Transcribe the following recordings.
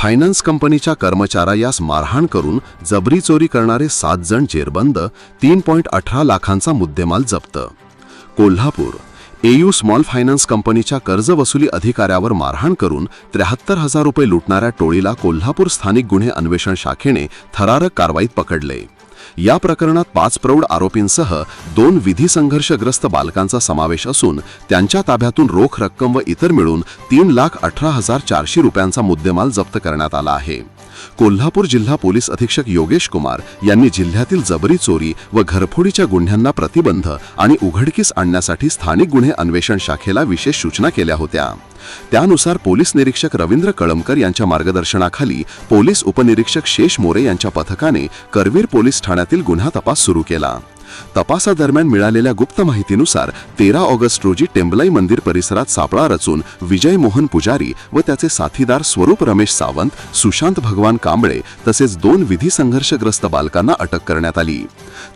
Finance कंपनीच्या कर्मचाऱ्यास मारहाण करून जबरी चोरी करणारे सात जण जेरबंद तीन पॉईंट अठरा लाखांचा मुद्देमाल जप्त. कोल्हापूर एयू स्मॉल फायनान्स कंपनीच्या कर्ज वसुली अधिकाऱ्यावर मारहाण करून त्र्याहत्तर हजार रुपये लुटणाऱ्या टोळीला कोल्हापूर स्थानिक गुन्हे अन्वेषण शाखेने थरारक कारवाईत पकडले. या प्रकरणात पाच प्रौढ आरोपींसह दोन विधी संघर्षग्रस्त बालकांचा समावेश असून त्यांच्या ताब्यातून रोख रक्कम व इतर मिळून तीन लाख अठरा हजार चारशे रुपयांचा मुद्देमाल जप्त करण्यात आला आहे. कोल्हापूर जिल्हा पोलीस अधीक्षक योगेश कुमार यांनी जिल्ह्यातील जबरी चोरी व घरफोडीच्या गुन्ह्यांना प्रतिबंध आणि उघडकीस आणण्यासाठी स्थानिक गुन्हे अन्वेषण शाखेला विशेष सूचना केल्या होत्या. त्यानुसार पोलीस निरीक्षक रवींद्र कळमकर यांच्या मार्गदर्शनाखाली पोलीस उपनिरीक्षक शेष मोरे यांच्या पथकाने करवीर पोलीस ठाण्यातील गुन्हा तपास सुरू केला. तपासादरम्यान मिळालेल्या गुप्त माहितीनुसार तेरा ऑगस्ट रोजी टेंबलाई मंदिर परिसरात सापळा रचून विजय मोहन पुजारी व त्याचे साथीदार स्वरूप रमेश सावंत सुशांत भगवान कांबळे तसेच दोन विधी संघर्षग्रस्त बालकांना अटक करण्यात आली.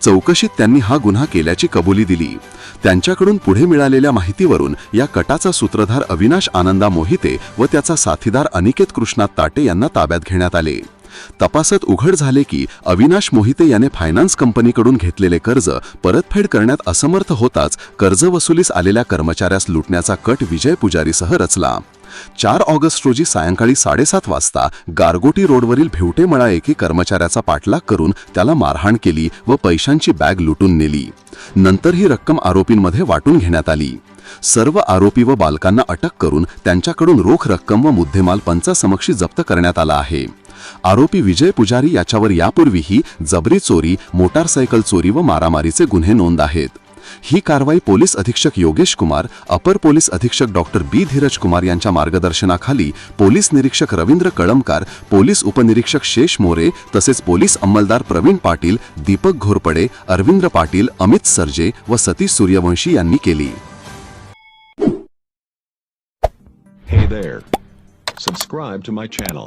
चौकशीत त्यांनी हा गुन्हा केल्याची कबुली दिली. त्यांच्याकडून पुढे मिळालेल्या माहितीवरून या कटाचा सूत्रधार अविनाश आनंदा मोहिते व त्याचा साथीदार अनिकेत कृष्णात ताटे यांना ताब्यात घेण्यात आले. तपासात उघड झाले की अविनाश मोहिते याने फायनान्स कंपनीकडून घेतलेले कर्ज परतफेड करण्यात असमर्थ होताच कर्ज वसुलीस आलेल्या कर्मचाऱ्यास लुटण्याचा कट विजय पुजारीसह रचला. चार ऑगस्ट रोजी सायंकाळी साडेसात वाजता गारगोटी रोडवरील भिवटेमळा एके कर्मचाऱ्याचा पाठलाग करून त्याला मारहाण केली व पैशांची बॅग लुटून नेली. नंतर ही रक्कम आरोपींमध्ये वाटून घेण्यात आली. सर्व आरोपी व बालकांना अटक करून त्यांच्याकडून रोख रक्कम व मुद्देमाल पंचासमक्षी जप्त करण्यात आला आहे. आरोपी विजय पुजारी याच्यावर यापूर्वीही जबरी चोरी मोटारसायकल चोरी व मारामारीचे गुन्हे नोंद आहेत ही कारवाई पोलीस अधीक्षक योगेश कुमार अपर पोलीस अधीक्षक डॉक्टर बी धीरज कुमार यांच्या मार्गदर्शनाखाली पोलीस निरीक्षक रवींद्र कळमकार पोलीस उपनिरीक्षक शेष मोरे तसेच पोलीस अंमलदार प्रवीण पाटील दीपक घोरपडे अरविंद्र पाटील अमित सरजे व सतीश सूर्यवंशी यांनी केली Hey there. Subscribe to my channel.